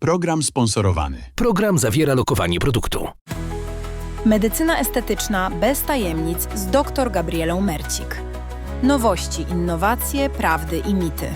Program sponsorowany. Program zawiera lokowanie produktu. Medycyna estetyczna bez tajemnic z dr Gabrielą Mercik. Nowości, innowacje, prawdy i mity.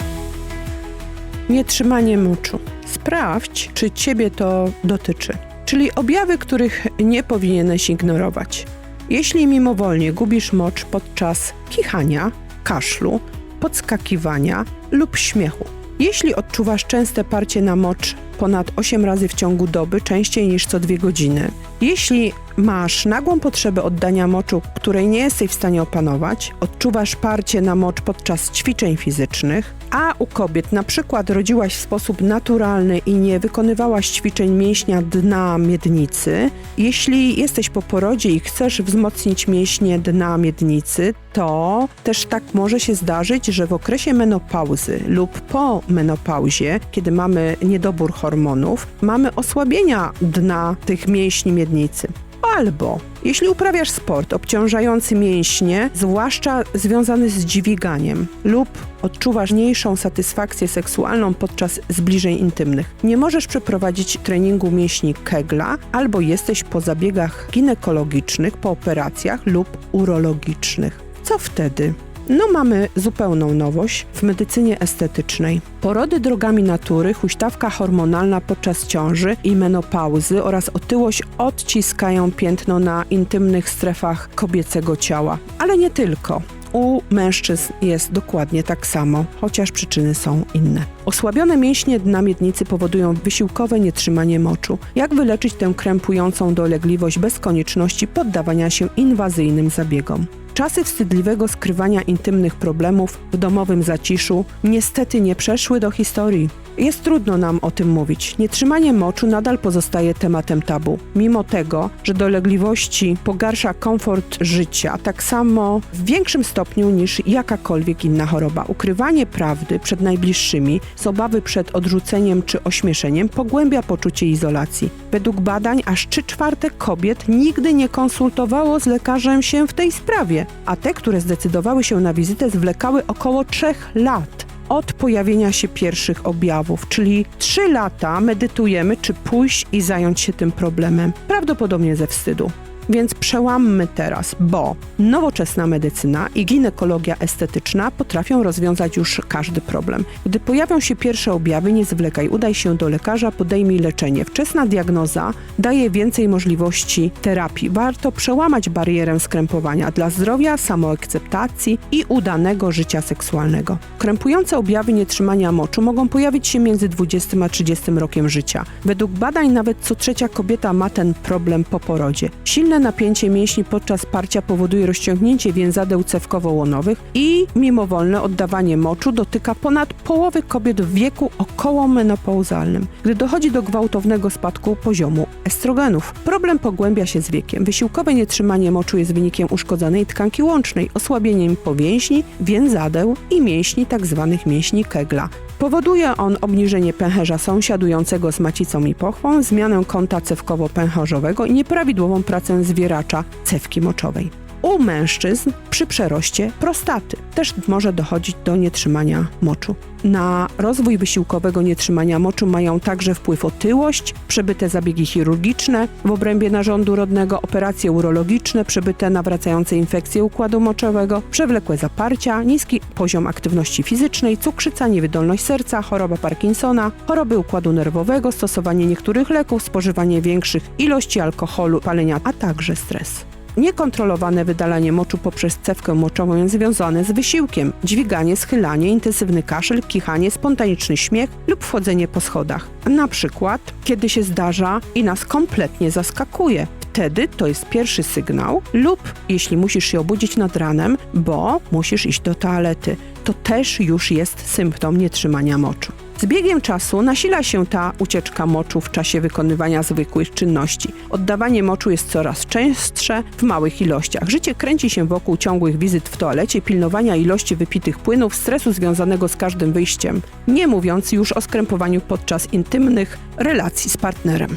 Nietrzymanie moczu. Sprawdź, czy ciebie to dotyczy. Czyli objawy, których nie powinieneś ignorować. Jeśli mimowolnie gubisz mocz podczas kichania, kaszlu, podskakiwania lub śmiechu. Jeśli odczuwasz częste parcie na mocz ponad 8 razy w ciągu doby, częściej niż co 2 godziny. Jeśli masz nagłą potrzebę oddania moczu, której nie jesteś w stanie opanować, odczuwasz parcie na mocz podczas ćwiczeń fizycznych, a u kobiet na przykład rodziłaś w sposób naturalny i nie wykonywałaś ćwiczeń mięśnia dna miednicy, jeśli jesteś po porodzie i chcesz wzmocnić mięśnie dna miednicy, to też tak może się zdarzyć, że w okresie menopauzy lub po menopauzie, kiedy mamy niedobór hormonów, mamy osłabienia dna tych mięśni miednicy. Albo jeśli uprawiasz sport obciążający mięśnie, zwłaszcza związany z dźwiganiem, lub odczuwasz mniejszą satysfakcję seksualną podczas zbliżeń intymnych, nie możesz przeprowadzić treningu mięśni Kegla, albo jesteś po zabiegach ginekologicznych, po operacjach lub urologicznych. Co wtedy? No mamy zupełną nowość w medycynie estetycznej. Porody drogami natury, huśtawka hormonalna podczas ciąży i menopauzy oraz otyłość odciskają piętno na intymnych strefach kobiecego ciała. Ale nie tylko. U mężczyzn jest dokładnie tak samo, chociaż przyczyny są inne. Osłabione mięśnie dna miednicy powodują wysiłkowe nietrzymanie moczu. Jak wyleczyć tę krępującą dolegliwość bez konieczności poddawania się inwazyjnym zabiegom? Czasy wstydliwego skrywania intymnych problemów w domowym zaciszu niestety nie przeszły do historii. Jest trudno nam o tym mówić. Nietrzymanie moczu nadal pozostaje tematem tabu, mimo tego, że dolegliwości pogarsza komfort życia tak samo w większym stopniu niż jakakolwiek inna choroba. Ukrywanie prawdy przed najbliższymi z obawy przed odrzuceniem czy ośmieszeniem pogłębia poczucie izolacji. Według badań aż 3 czwarte kobiet nigdy nie konsultowało z lekarzem się w tej sprawie, a te, które zdecydowały się na wizytę, zwlekały około 3 lat od pojawienia się pierwszych objawów, czyli 3 lata medytujemy, czy pójść i zająć się tym problemem, prawdopodobnie ze wstydu. Więc przełammy teraz, bo nowoczesna medycyna i ginekologia estetyczna potrafią rozwiązać już każdy problem. Gdy pojawią się pierwsze objawy, nie zwlekaj, udaj się do lekarza, podejmij leczenie. Wczesna diagnoza daje więcej możliwości terapii. Warto przełamać barierę skrępowania dla zdrowia, samoakceptacji i udanego życia seksualnego. Krępujące objawy nietrzymania moczu mogą pojawić się między 20 a 30 rokiem życia. Według badań nawet co trzecia kobieta ma ten problem po porodzie. Silne napięcie mięśni podczas parcia powoduje rozciągnięcie więzadeł cewkowo-łonowych i mimowolne oddawanie moczu dotyka ponad połowy kobiet w wieku okołomenopauzalnym, gdy dochodzi do gwałtownego spadku poziomu estrogenów. Problem pogłębia się z wiekiem. Wysiłkowe nietrzymanie moczu jest wynikiem uszkodzonej tkanki łącznej, osłabieniem powięźni, więzadeł i mięśni tzw. mięśni Kegla. Powoduje on obniżenie pęcherza sąsiadującego z macicą i pochwą, zmianę kąta cewkowo-pęcherzowego i nieprawidłową pracę zwieracza cewki moczowej. U mężczyzn przy przeroście prostaty też może dochodzić do nietrzymania moczu. Na rozwój wysiłkowego nietrzymania moczu mają także wpływ otyłość, przebyte zabiegi chirurgiczne w obrębie narządu rodnego, operacje urologiczne, przebyte nawracające infekcje układu moczowego, przewlekłe zaparcia, niski poziom aktywności fizycznej, cukrzyca, niewydolność serca, choroba Parkinsona, choroby układu nerwowego, stosowanie niektórych leków, spożywanie większych ilości alkoholu, palenia, a także stres. Niekontrolowane wydalanie moczu poprzez cewkę moczową jest związane z wysiłkiem, dźwiganie, schylanie, intensywny kaszel, kichanie, spontaniczny śmiech lub wchodzenie po schodach. Na przykład, kiedy się zdarza i nas kompletnie zaskakuje. Wtedy to jest pierwszy sygnał, lub jeśli musisz się obudzić nad ranem, bo musisz iść do toalety, to też już jest symptom nietrzymania moczu. Z biegiem czasu nasila się ta ucieczka moczu w czasie wykonywania zwykłych czynności. Oddawanie moczu jest coraz częstsze w małych ilościach. Życie kręci się wokół ciągłych wizyt w toalecie, pilnowania ilości wypitych płynów, stresu związanego z każdym wyjściem, nie mówiąc już o skrępowaniu podczas intymnych relacji z partnerem.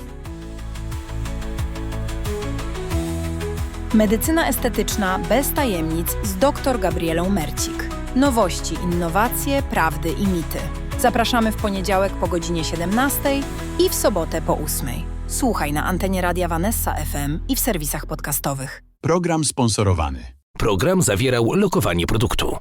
Medycyna estetyczna bez tajemnic z dr Gabrielą Mercik. Nowości, innowacje, prawdy i mity. Zapraszamy w poniedziałek po godzinie 17 i w sobotę po 8. Słuchaj na antenie Radia Vanessa FM i w serwisach podcastowych. Program sponsorowany. Program zawierał lokowanie produktu.